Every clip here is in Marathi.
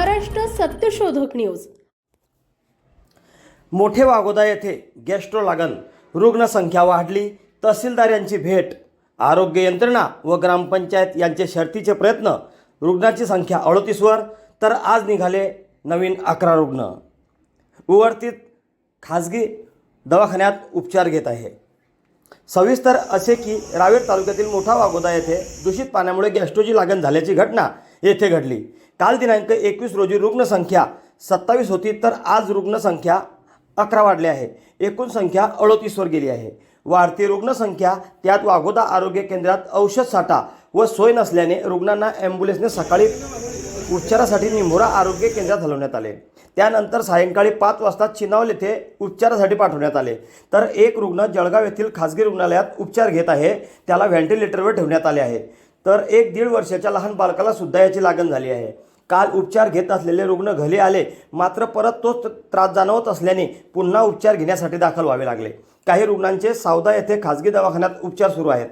सत्यशोधक न्यूज. मोठे वागोदा येथे गॅस्ट्रो लागण. रुग्णसंख्या वाढली. तहसीलदार यांची भेट. आरोग्य यंत्रणा व ग्रामपंचायत यांचे शर्तीचे प्रयत्न. रुग्णाची संख्या अडतीसवर तर आज निघाले नवीन अकरा रुग्ण. उवर्तीत खाजगी दवाखान्यात उपचार घेत आहे. सविस्तर असे की रावेर तालुक्यातील मोठा वागोदा येथे दूषित पाण्यामुळे गॅस्ट्रोची लागण झाल्याची घटना येथे घडली. काल दिनांक एकवीस रोजी रुग्णसंख्या सत्तावीस होती तर आज रुग्णसंख्या अकरा वाढली आहे. एकूण संख्या अडोतीसवर गेली आहे. वाढती रुग्णसंख्या त्यात वाघोदा आरोग्य केंद्रात औषध साठा व सोय नसल्याने रुग्णांना ॲम्ब्युलन्सने सकाळी उपचारासाठी निंभोरा आरोग्य केंद्रात हलवण्यात आले. त्यानंतर सायंकाळी पाच वाजता चिनावल येथे उपचारासाठी पाठवण्यात आले. तर एक रुग्ण जळगाव येथील खासगी रुग्णालयात उपचार घेत आहे त्याला व्हेंटिलेटरवर ठेवण्यात आले आहे. तर एक दीड वर्षाच्या लहान बालकाला सुद्धा याची लागण झाली आहे. काल उपचार घेत असलेले रुग्ण घरी आले मात्र परत तोच त्रास जाणवत असल्याने पुन्हा उपचार घेण्यासाठी दाखल व्हावे लागले. काही रुग्णांचे सावदा येथे खाजगी दवाखान्यात उपचार सुरू आहेत.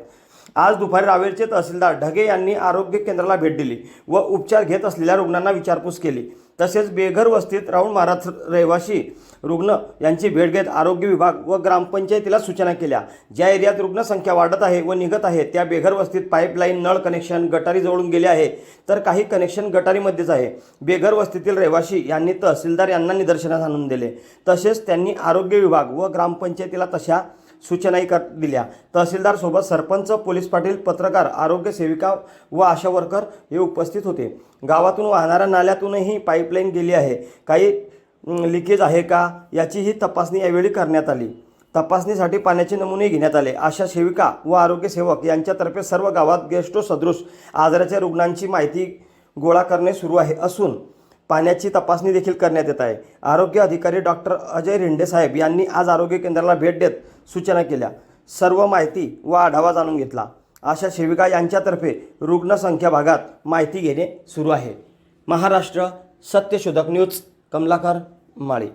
आज दुपारी रावेरचे तहसीलदार ढगे यांनी आरोग्य केंद्राला भेट दिली व उपचार घेत असलेल्या रुग्णांना विचारपूस केली. तसेच बेघर वस्तीत राहून महाराज रहिवासी रुग्ण यांची भेट घेत आरोग्य विभाग व ग्रामपंचायतीला सूचना केल्या. ज्या एरियात रुग्णसंख्या वाढत आहे व निघत आहे त्या बेघर वस्तीत पाईपलाईन नळ कनेक्शन गटारी जवळून गेले आहे तर काही कनेक्शन गटारीमध्येच आहे. बेघर वस्तीतील रहिवासी यांनी तहसीलदार यांना निदर्शनास आणून दिले. तसेच त्यांनी आरोग्य विभाग व ग्रामपंचायतीला तशा सूचनाही कर दिल्या. तहसीलदारसोबत सरपंच पोलीस पाटील पत्रकार आरोग्य सेविका व आशा वर्कर हे उपस्थित होते. गावातून वाहणाऱ्या नाल्यातूनही पाईपलाईन गेली आहे. काही लिकेज आहे का? याचीही तपासणी यावेळी करण्यात आली. तपासणीसाठी पाण्याचे नमुने घेण्यात आले. आशा सेविका व आरोग्य सेवक यांच्यातर्फे सर्व गावात गेस्टो सदृश आजाराच्या रुग्णांची माहिती गोळा करणे सुरू आहे असून पाण्याची तपासणी देखील करण्यात येत आहे. आरोग्य अधिकारी डॉक्टर अजय रिंडे साहेब यांनी आज आरोग्य केंद्राला भेट देत सूचना केल्या. सर्व माहिती व आढावा जाणून घेतला. अशा सेविका यांच्यातर्फे रुग्णसंख्या भागात माहिती घेणे सुरू आहे. महाराष्ट्र सत्यशोधक न्यूज कमलाकर माळी.